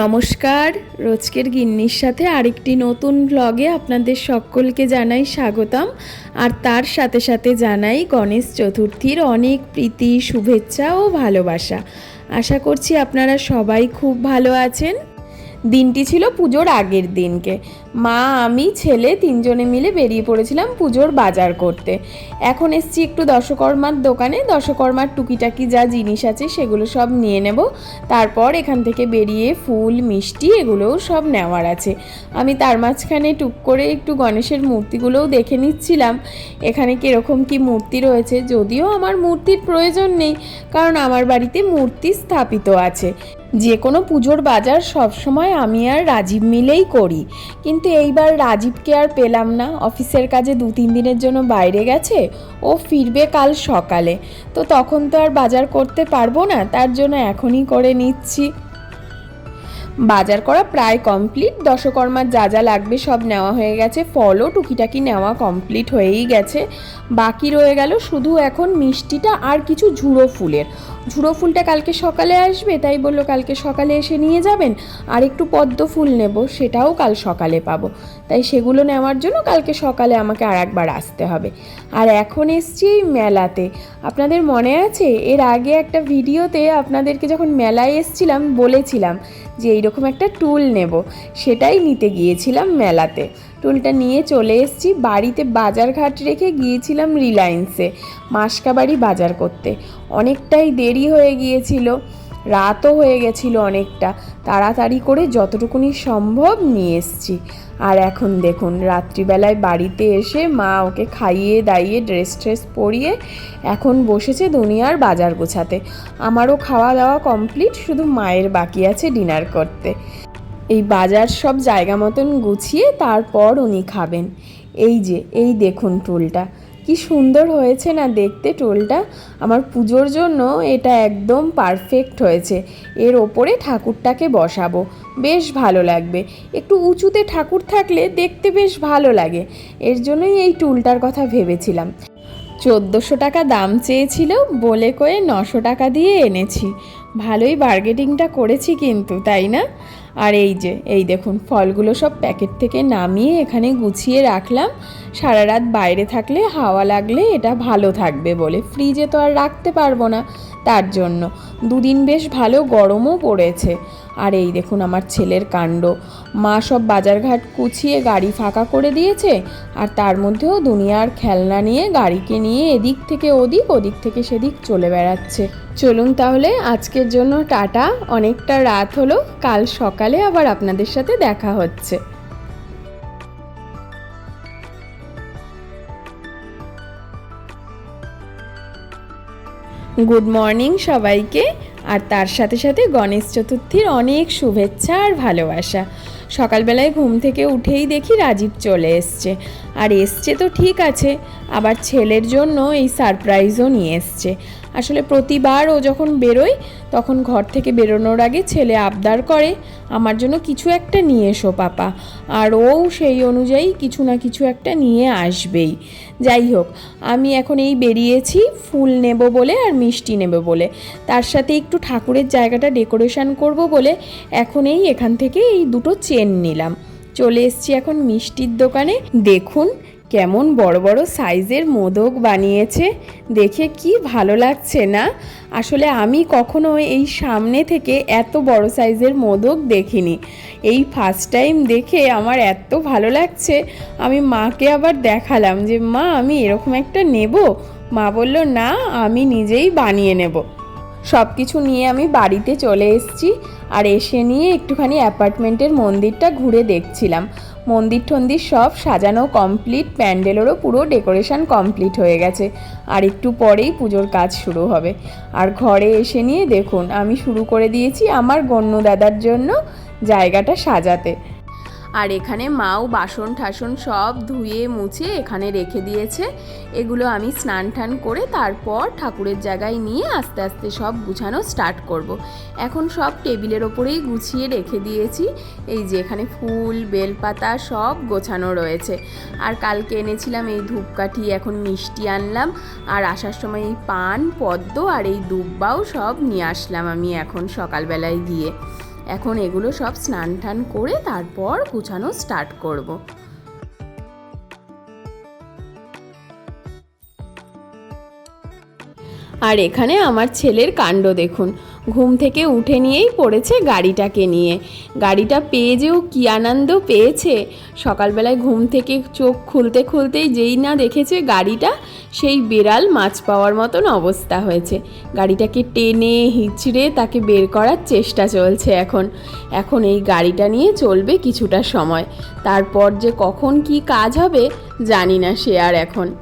নমস্কার, রোজকের গিন্নির সাথে আরেকটি নতুন ব্লগে আপনাদের সকলকে জানাই স্বাগতম। আর তার সাথে সাথে জানাই গণেশ চতুর্থীর অনেক প্রীতি, শুভেচ্ছা ও ভালোবাসা। আশা করছি আপনারা সবাই খুব ভালো আছেন। দিনটি ছিল পুজোর আগের দিনকে। মা, আমি, ছেলে তিনজনে মিলে বেরিয়ে পড়েছিলাম পুজোর বাজার করতে। এখন এসছি একটু দশকর্মার দোকানে। দশকর্মার টুকিটাকি যা জিনিস আছে সেগুলো সব নিয়ে নেব। তারপর এখান থেকে বেরিয়ে ফুল, মিষ্টি এগুলোও সব নেওয়ার আছে। আমি তার মাঝখানে টুক করে একটু গণেশের মূর্তিগুলোও দেখে নিচ্ছিলাম। এখানে কীরকম কি মূর্তি রয়েছে যদিও আমার মূর্তির প্রয়োজন নেই, কারণ আমার বাড়িতে মূর্তি স্থাপিত আছে। যে কোনো পুজোর বাজার সবসময় আমি আর রাজীব মিলেই করি। কিন্তু এইবার রাজীবকে আর পেলাম না। অফিসের কাজে দু তিন দিনের জন্য বাইরে গেছে। ও ফিরবে কাল সকালে। তো তখন তো আর বাজার করতে পারব না, তার জন্য এখনই করে নিচ্ছি। বাজার করা প্রায় কমপ্লিট দশকর্মার যা যা লাগবে সব নেওয়া হয়ে গেছে। ফলও টুকিটাকি নেওয়া কমপ্লিট হয়েই গেছে। বাকি রয়ে গেল শুধু এখন মিষ্টিটা আর কিছু ঝুড়ো ফুলের। ঝুড়ো ফুলটা কালকে সকালে আসবে, তাই বলল কালকে সকালে এসে নিয়ে যাবেন। আর একটু পদ্ম ফুল নেব, সেটাও কাল সকালে পাবো। তাই সেগুলো নেওয়ার জন্য কালকে সকালে আমাকে আর একবার আসতে হবে। আর এখন এসছি এই মেলাতে। আপনাদের মনে আছে? এর আগে একটা ভিডিওতে আপনাদেরকে যখন মেলায় এসছিলাম, বলেছিলাম যে এইরকম একটা টুল নেব। সেটাই নিতে গিয়েছিলাম মেলাতে। টুলটা নিয়ে চলে এসেছি। বাড়িতে বাজারঘাট রেখে গিয়েছিলাম রিলায়েন্সে, মাসকাবাড়ি বাজার করতে। অনেকটাই দেরি হয়ে গিয়েছিল। রাতও হয়ে গেছিল অনেকটা। তাড়াতাড়ি করে যতটুকুনি সম্ভব নিয়ে এসছি। আর এখন দেখুন, রাত্রিবেলায় বাড়িতে এসে মা ওকে খাইয়ে দাইয়ে ড্রেস ট্রেস পরিয়ে এখন বসেছে দুনিয়ার বাজার গোছাতে। আমারও খাওয়া দাওয়া কমপ্লিট শুধু মায়ের বাকি আছে ডিনার করতে। এই বাজার সব জায়গা মতন গুছিয়ে তারপর উনি খাবেন। এই যে, এই দেখুন টুলটা। কি সুন্দর হয়েছে না দেখতে টোলটা। আমার পুজোর জন্য এটা একদম পারফেক্ট হয়েছে। এর ওপরে ঠাকুরটাকে বসাবো। বেশ ভালো লাগবে। একটু উঁচুতে ঠাকুর থাকলে দেখতে বেশ ভালো লাগে। এর জন্যই এই টুলটার কথা ভেবেছিলাম। চোদ্দোশো টাকা দাম চেয়েছিল, বলে কয়ে নশো টাকা দিয়ে এনেছি। ভালোই বার্গেটিংটা করেছি কিন্তু, তাই না? আর এই যে, এই দেখুন, ফলগুলো সব প্যাকেট থেকে নামিয়ে এখানে গুছিয়ে রাখলাম। সারা রাত বাইরে থাকলে হাওয়া লাগলে এটা ভালো থাকবে বলে। ফ্রিজে তো আর রাখতে পারব না, তার জন্য। দুদিন বেশ ভালো গরমও পড়েছে। আর এই দেখুন আমার ছেলের কাণ্ড। মা সব বাজারঘাট কুচিয়ে গাড়ি ফাঁকা করে দিয়েছে, আর তার মধ্যেও দুনিয়ার খেলনা নিয়ে গাড়িকে নিয়ে এদিক থেকে ওদিক ওদিক থেকে সেদিক চলে বেড়াচ্ছে। চলুন তাহলে আজকের জন্য টাটা, অনেকটা রাত হলো, কাল সকালে আবার আপনাদের সাথে দেখা হচ্ছে। গুড মর্নিং সবাইকে। আর তার সাথে সাথে গণেশ চতুর্থীর অনেক শুভেচ্ছা আর ভালোবাসা। সকালবেলায় ঘুম থেকে উঠেই দেখি রাজীব চলে এসছে। আর এসছে তো ঠিক আছে, আবার ছেলের জন্য এই সারপ্রাইজও নিয়ে এসছে। আসলে প্রতিবার ও যখন বেরোয় তখন ঘর থেকে বেরোনোর আগে ছেলে আবদার করে, আমার জন্য কিছু একটা নিয়ে এসো পাপা। আর ও সেই অনুযায়ী কিছু না কিছু একটা নিয়ে আসবেই। যাই হোক, আমি এখন এই বেরিয়েছি, ফুল নেব বলে আর মিষ্টি নেব বলে। তার সাথে একটু ঠাকুরের জায়গাটা ডেকোরেশন করব বলে এখন এই এখান থেকে এই দুটো চেন নিলাম। চলে এসছি এখন মিষ্টির দোকানে। দেখুন কেমন বড় বড় সাইজের মোদক বানিয়েছে, দেখে কি ভালো লাগছে না? আসলে আমি কখনো এই সামনে থেকে এত বড় সাইজের মোদক দেখিনি। এই ফার্স্ট টাইম দেখে আমার এত ভালো লাগছে, আমি মাকে আবার দেখালাম যে, মা, আমি এরকম একটা নেব? মা বলল, না, আমি নিজেই বানিয়ে নেব। সব কিছু নিয়ে আমি বাড়িতে চলে এসেছি আর এসে নিয়ে একটুখানি অ্যাপার্টমেন্টের মন্দিরটা ঘুরে দেখছিলাম। মন্দির টন্দির সব সাজানো কমপ্লিট প্যান্ডেলেরও পুরো ডেকোরেশন কমপ্লিট হয়ে গেছে। আর একটু পরেই পুজোর কাজ শুরু হবে। আর ঘরে এসে নিয়ে দেখুন, আমি শুরু করে দিয়েছি আমার গণ্য দাদার জন্য জায়গাটা সাজাতে। আর এখানে মাও বাসন ঠাসন সব ধুয়ে মুছে এখানে রেখে দিয়েছে। এগুলো আমি স্নান টান করে তারপর ঠাকুরের জায়গায় নিয়ে আস্তে আস্তে সব গুছানো স্টার্ট করব। এখন সব টেবিলের ওপরেই গুছিয়ে রেখে দিয়েছি। এই যে এখানে ফুল, বেলপাতা সব গোছানো রয়েছে। আর কালকে এনেছিলাম এই ধূপকাঠি, এখন মিষ্টি আনলাম। আর আসার সময় এই পান, পদ্ম আর এই দুব্বাও সব নিয়ে আসলাম আমি এখন সকালবেলায় গিয়ে। এখন এগুলো সব স্নান টান করে তারপর গুছানো স্টার্ট করব। আর এখানে আমার ছেলের কাণ্ড দেখুন ঘুম থেকে উঠে নিয়েই পড়েছে গাড়িটাকে নিয়ে। গাড়িটা পেয়ে যেও কী আনন্দ পেয়েছে। সকালবেলায় ঘুম থেকে চোখ খুলতে খুলতেই যেই না দেখেছে গাড়িটা, সেই বিড়াল মাছ পাওয়ার মতন অবস্থা হয়েছে। গাড়িটাকে টেনে হিচড়ে তাকে বের করার চেষ্টা চলছে এখন। এখন এই গাড়িটা নিয়ে চলবে কিছুটা সময়। তারপর যে কখন কি কাজ হবে জানি না সে আর এখন।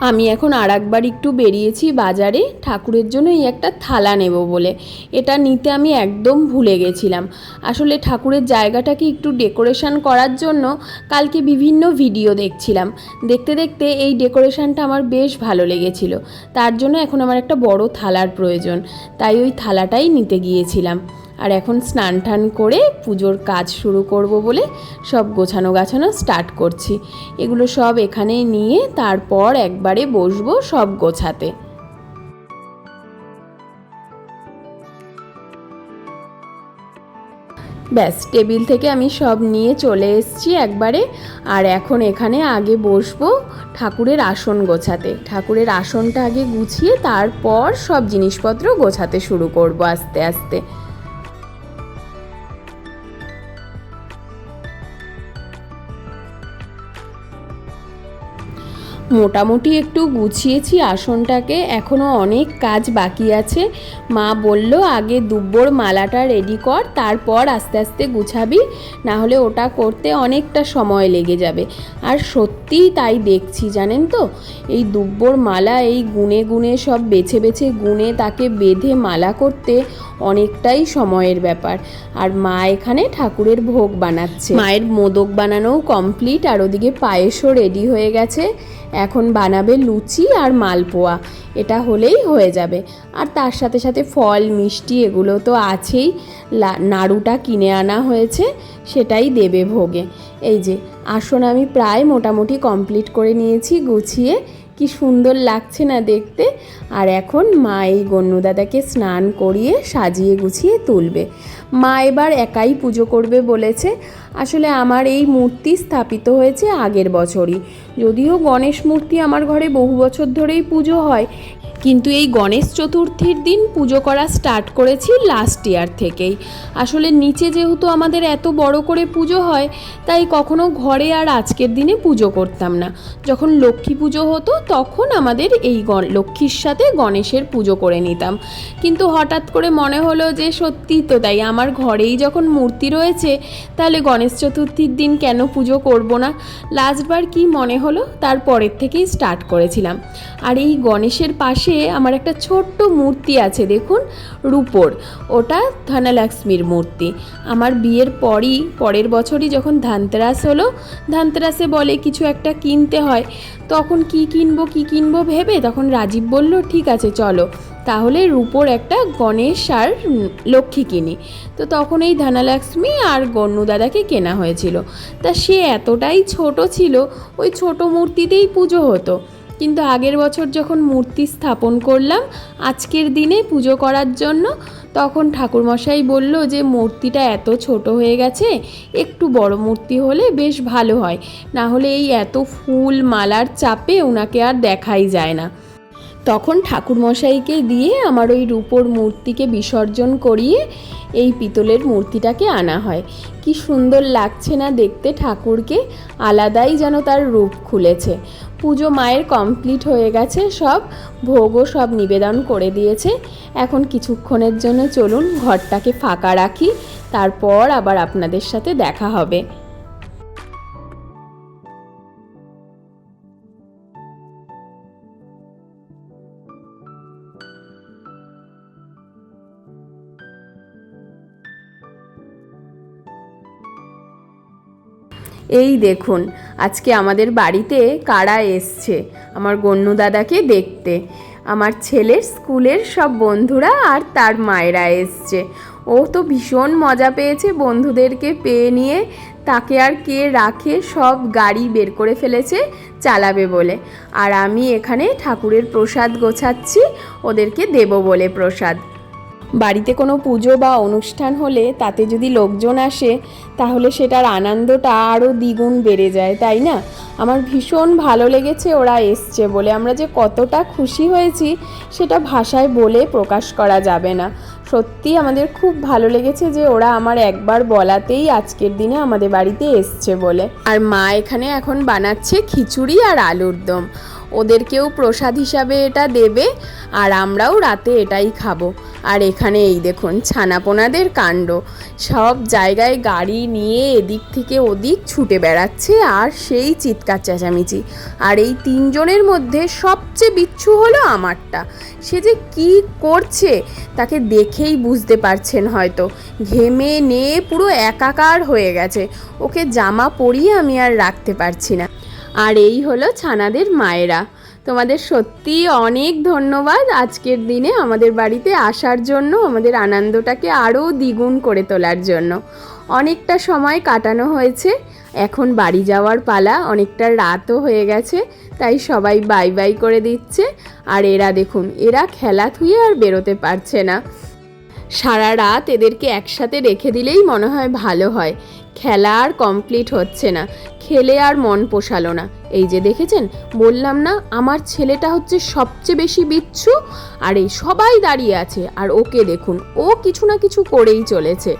আমি এখন আর একবার একটু বেরিয়েছি বাজারে। ঠাকুরের জন্য এই একটা থালা নেব বলে। এটা নিতে আমি একদম ভুলে গেছিলাম। আসলে ঠাকুরের জায়গাটাকে একটু ডেকোরেশন করার জন্য কালকে বিভিন্ন ভিডিও দেখছিলাম। দেখতে দেখতে এই ডেকোরেশনটা আমার বেশ ভালো লেগেছিল। তার জন্য এখন আমার একটা বড় থালার প্রয়োজন। তাই ওই থালাটাই নিতে গিয়েছিলাম। আর এখন স্নান টান করে পুজোর কাজ শুরু করব বলে সব গোছানো গাছানো স্টার্ট করছি। এগুলো সব এখানে নিয়ে তারপর একবারে বসবো সব গোছাতে। ব্যাস, টেবিল থেকে আমি সব নিয়ে চলে এসেছি একবারে। আর এখন এখানে আগে বসবো ঠাকুরের আসন গোছাতে। ঠাকুরের আসনটা আগে গুছিয়ে তারপর সব জিনিসপত্র গোছাতে শুরু করব আস্তে আস্তে। মোটামুটি একটু গুছিয়েছি আসনটাকে এখনও অনেক কাজ বাকি আছে। মা বলল, আগে দুব্বর মালাটা রেডি কর, তারপর আস্তে আস্তে গুছাবি না হলে ওটা করতে অনেকটা সময় লেগে যাবে। আর সত্যিই তাই দেখছি, জানেন তো? এই দুব্বর মালা, এই গুনে গুনে সব বেছে বেছে গুনে তাকে বেঁধে মালা করতে অনেকটাই সময়ের ব্যাপার। আর মা এখানে ঠাকুরের ভোগ বানাচ্ছে। মায়ের মোদক বানানোও কমপ্লিট আর ওদিকে পায়েসও রেডি হয়ে গেছে। এখন বানাবে লুচি আর মালপোয়া। এটা হলেই হয়ে যাবে। আর তার সাথে সাথে ফল, মিষ্টি, এগুলো তো আছেই। নাড়ুটা কিনে আনা হয়েছে। সেটাই দেবে ভোগে। এই যে, আসন আমি প্রায় মোটামুটি কমপ্লিট করে নিয়েছি, গুছিয়ে। কি সুন্দর লাগছে না দেখতে। আর এখন মা এই গণ্যদাদাকে স্নান করিয়ে সাজিয়ে গুছিয়ে তুলবে। মা এবার একাই পুজো করবে বলেছে। আসলে আমার এই মূর্তি স্থাপিত হয়েছে আগের বছরই। যদিও গণেশ মূর্তি আমার ঘরে বহু বছর ধরেই পুজো হয় কিন্তু এই গণেশ চতুর্থীর দিন পুজো করা স্টার্ট করেছি লাস্ট ইয়ার থেকেই। আসলে নিচে যেহেতু আমাদের এত বড় করে পুজো হয়, তাই কখনো ঘরে আর আজকের দিনে পুজো করতাম না। যখন লক্ষ্মী পুজো হতো, তখন আমাদের এই লক্ষ্মীর সাথে গণেশের পুজো করে নিতাম। কিন্তু হঠাৎ করে মনে হলো যে সত্যি তো তাই, আমার ঘরেই যখন মূর্তি রয়েছে, তাহলে গণেশ চতুর্থীর দিন কেন পুজো করব না? লাস্টবার কি মনে হলো তারপরের থেকেই স্টার্ট করেছিলাম। আর এই গণেশের পাশে পাশে আমার একটা ছোট্ট মূর্তি আছে, দেখুন, রূপোর। ওটা ধনলক্ষ্মীর মূর্তি। আমার বিয়ের পরই, পরের বছরই যখন ধানতেরাস হলো, ধানতেরাসে বলে কিছু একটা কিনতে হয়, তখন কি কিনবো কি কিনবো ভেবে তখন রাজীব বলল, ঠিক আছে, চলো। তাহলে রূপোর একটা গণেশ আর লক্ষ্মী কিনি। তো তখন এই ধনলক্ষ্মী আর গণ্যু দাদাকে কেনা হয়েছিল। তা সে এতটাই ছোট ছিল, ওই ছোট মূর্তিতেই পুজো হতো। কিন্তু আগের বছর যখন মূর্তি স্থাপন করলাম, আজকের দিনে পুজো করার জন্য, তখন ঠাকুরমশাই বলল যে মূর্তিটা এত ছোট হয়ে গেছে, একটু বড় মূর্তি হলে বেশ ভালো হয়। না হলে এই এত ফুল মালার চাপে ওনাকে আর দেখাই যায় না। তখন ঠাকুরমশাইকে দিয়ে আমার ওই রূপোর মূর্তিকে বিসর্জন করিয়ে এই পিতলের মূর্তিটাকে আনা হয়। কি সুন্দর লাগছে না দেখতে ঠাকুরকে, আলাদাই যেন তার রূপ খুলেছে। পুজো মায়ের কমপ্লিট হয়ে গেছে, সব ভোগও সব নিবেদন করে দিয়েছে। এখন কিছুক্ষণের জন্য চলুন, ঘরটাকে ফাঁকা রাখি, তারপর আবার আপনাদের সাথে দেখা হবে। এই দেখুন, আজকে আমাদের বাড়িতে কারা এসছে? আমার গণ্যু দাদাকে দেখতে। আমার ছেলের স্কুলের সব বন্ধুরা আর তার মায়েরা এসছে। ও তো ভীষণ মজা পেয়েছে বন্ধুদেরকে পেয়ে নিয়ে। তাকে আর কে রাখে সব গাড়ি বের করে ফেলেছে, চালাবে বলে। আর আমি এখানে ঠাকুরের প্রসাদ গোছাচ্ছি, ওদেরকে দেব বলে প্রসাদ। বাড়িতে কোনো পুজো বা অনুষ্ঠান হলে তাতে যদি লোকজন আসে, তাহলে সেটার আনন্দটা আরও দ্বিগুণ বেড়ে যায়, তাই না? আমার ভীষণ ভালো লেগেছে ওরা এসছে বলে। আমরা যে কতটা খুশি হয়েছি, সেটা ভাষায় বলে প্রকাশ করা যাবে না। সত্যি আমাদের খুব ভালো লেগেছে যে ওরা আমার একবার বলাতেই আজকের দিনে আমাদের বাড়িতে এসছে বলে। আর মা এখানে এখন বানাচ্ছে খিচুড়ি আর আলুর দম। ওদেরকেও প্রসাদ হিসাবে এটা দেবে, আর আমরাও রাতে এটাই খাব। আর এখানে এই দেখুন, ছানাপোনাদের কাণ্ড। সব জায়গায় গাড়ি নিয়ে এদিক থেকে ওদিক ছুটে বেড়াচ্ছে, আর সেই চিৎকার চেঁচামেচি। আর এই তিনজনের মধ্যে সবচেয়ে বিচ্ছু হলো আমারটা। সে যে কি করছে, তাকে দেখেই বুঝতে পারছেন হয়তো। ঘেমে নিয়ে পুরো একাকার হয়ে গেছে। ওকে জামা পরিয়ে আমি আর রাখতে পারছি না। আর এই হলো ছানাদের মায়েরা। তোমাদের সত্যি অনেক ধন্যবাদ আজকের দিনে আমাদের বাড়িতে আসার জন্য, আমাদের আনন্দটাকে আরও দ্বিগুণ করে তোলার জন্য। অনেকটা সময় কাটানো হয়েছে, এখন বাড়ি যাওয়ার পালা, অনেকটা রাতও হয়ে গেছে, তাই সবাই বাই বাই করে দিচ্ছে। আর এরা দেখুন, এরা খেলা থুয়ে আর বেরোতে পারছে না। সারা রাত এদেরকে একসাথে রেখে দিলেই মনে হয় ভালো হয়। খেলা আর কমপ্লিট হচ্ছে না। খেলে আর মন পোষালো না। এই যে দেখেছেন, বললাম না, আমার ছেলেটা হচ্ছে সবচেয়ে বেশি বিচ্ছু, আর এই সবাই দাঁড়িয়ে আছে। আর ওকে দেখুন, ও কিছু না কিছু করেই চলেছে।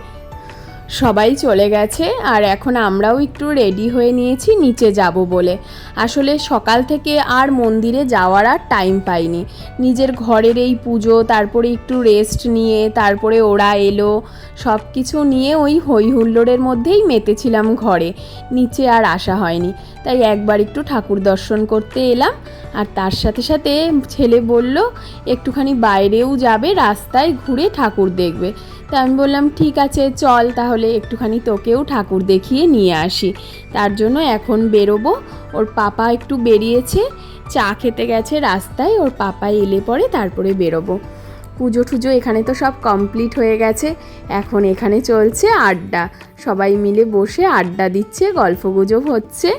সবাই চলে গেছে আর এখন আমরাও একটু রেডি হয়ে নিয়েছি, নিচে যাব বলে। আসলে সকাল থেকে আর মন্দিরে যাওয়ার আর টাইম পাইনি। নিজের ঘরের এই পুজো, তারপরে একটু রেস্ট নিয়ে, তারপরে ওরা এলো সব কিছু নিয়ে ওই হই হুল্লোড়ের মধ্যেই মেতেছিলাম ঘরে। নিচে আর আসা হয়নি। তাই একবার একটু ঠাকুর দর্শন করতে এলাম। আর তার সাথে সাথে ছেলে বলল, একটুখানি বাইরেও যাবে, রাস্তায় ঘুরে ঠাকুর দেখবে। তা আমি বললাম, ঠিক আছে, চল তাহলে একটুখানি তোকেও ঠাকুর দেখিয়ে নিয়ে আসি। তার জন্য এখন বেরোবো। ওর পাপা একটু বেরিয়েছে, চা খেতে গেছে রাস্তায়, ওর পাপা এলে পরে তারপরে বেরোবো। পুজো টুজো এখানে তো সব কমপ্লিট হয়ে গেছে। এখন এখানে চলছে আড্ডা। সবাই মিলে বসে আড্ডা দিচ্ছে গল্প গুজব হচ্ছে।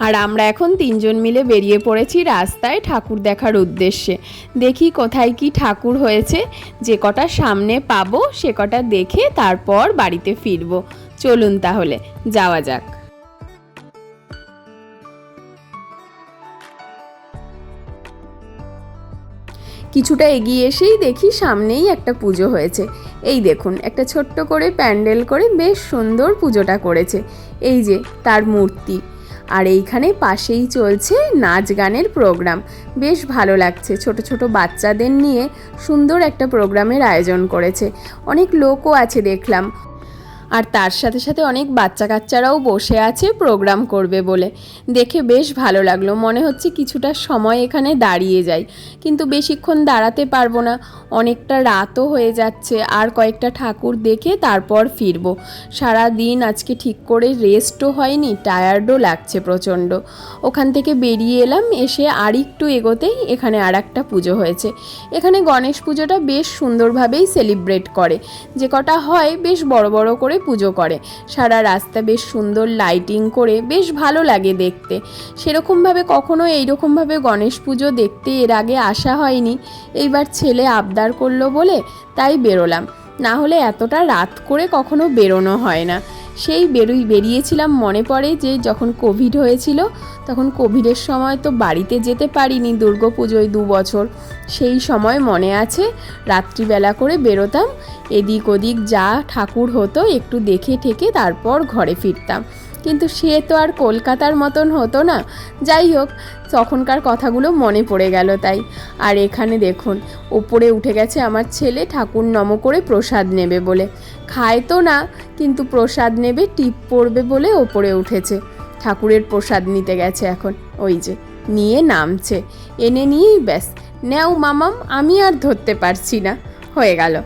আর আমরা এখন তিনজন মিলে বেরিয়ে পড়েছি রাস্তায় ঠাকুর দেখার উদ্দেশ্যে। দেখি কোথায় কি ঠাকুর হয়েছে। যে কটা সামনে পাবো, সে কটা দেখে তারপর বাড়িতে ফিরবো। চলুন তাহলে, যাওয়া যাক। কিছুটা এগিয়ে এসেই দেখি সামনেই একটা পুজো হয়েছে। এই দেখুন, একটা ছোট্ট করে প্যান্ডেল করে বেশ সুন্দর পুজোটা করেছে। এই যে, তার মূর্তি। আর এইখানে পাশেই চলছে নাচ গানের প্রোগ্রাম। বেশ ভালো লাগছে। ছোট ছোট বাচ্চাদের নিয়ে সুন্দর একটা প্রোগ্রামের আয়োজন করেছে। অনেক লোকও আছে দেখলাম। আর তার সাথে সাথে অনেক বাচ্চা কাচ্চারাও বসে আছে প্রোগ্রাম করবে বলে। দেখে বেশ ভালো লাগল, মনে হচ্ছে কিছুটা সময় এখানে দাঁড়িয়ে যাই। কিন্তু বেশিক্ষণ দাঁড়াতে পারব না, অনেকটা রাতও হয়ে যাচ্ছে, আর কয়েকটা ঠাকুর দেখে তারপর ফিরবো। সারা দিন আজকে ঠিক করে রেস্টও হয়নি টায়ার্ডও লাগছে প্রচণ্ড। ওখান থেকে বেরিয়ে এলাম, এসে আর একটু এগোতেই এখানে আর একটা পুজো হয়েছে। এখানে গণেশ পুজোটা বেশ সুন্দরভাবেই সেলিব্রেট করে। যে কটা হয়, বেশ বড় বড় করে পুজো করে। সারা রাস্তা বেশ সুন্দর লাইটিং করে বেশ ভালো লাগে দেখতে। সেরকমভাবে কখনো এইরকমভাবে গণেশ পুজো দেখতে এর আগে আসা হয়নি। এইবার ছেলে আবদার করল বলে তাই বেরোলাম। না হলে এতটা রাত করে কখনো বেরোনো হয় না। সেই বেরোই, বেরিয়েছিলাম, মনে পড়ে যে যখন কোভিড হয়েছিল, তখন কোভিডের সময় তো বাড়িতে যেতে পারিনি দুর্গা পুজোয় দু বছর। সেই সময় মনে আছে, রাত্রিবেলা করে বেরোতাম এদিক ওদিক যা ঠাকুর হতো একটু দেখে ঠেকে তারপর ঘরে ফিরতাম। কিন্তু সে তো আর কলকাতার মতন হতো না। যাই হোক, তখনকার কথাগুলো মনে পড়ে গেল তাই। আর এখানে দেখুন, ওপরে উঠে গেছে আমার ছেলে, ঠাকুর নম করে প্রসাদ নেবে বলে। খায় তো না, কিন্তু প্রসাদ নেবে, টিপ পড়বে বলে ওপরে উঠেছে। ঠাকুরের প্রসাদ নিতে গেছে এখন, ওই যে, নিয়ে নামছে। এনে নিয়েই ব্যাস, নেও মামাম, আমি আর ধরতে পারছি না। হয়ে গেল।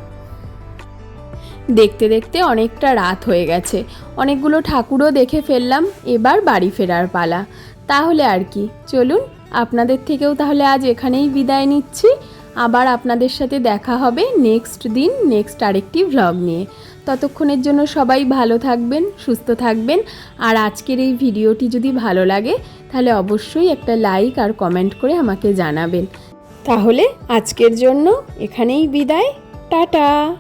দেখতে দেখতে অনেকটা রাত হয়ে গেছে। অনেকগুলো ঠাকুরও দেখে ফেললাম, এবার বাড়ি ফেরার পালা। তাহলে আর কি, চলুন, আপনাদের থেকেও তাহলে আজ এখানেই বিদায় নিচ্ছি। আবার আপনাদের সাথে দেখা হবে নেক্সট দিন, নেক্সট আরেকটি ভ্লগ নিয়ে। ততক্ষণের জন্য সবাই ভালো থাকবেন, সুস্থ থাকবেন। আর আজকের এই ভিডিওটি যদি ভালো লাগে, তাহলে অবশ্যই একটা লাইক আর কমেন্ট করে আমাকে জানাবেন। তাহলে আজকের জন্য এখানেই বিদায়। টাটা!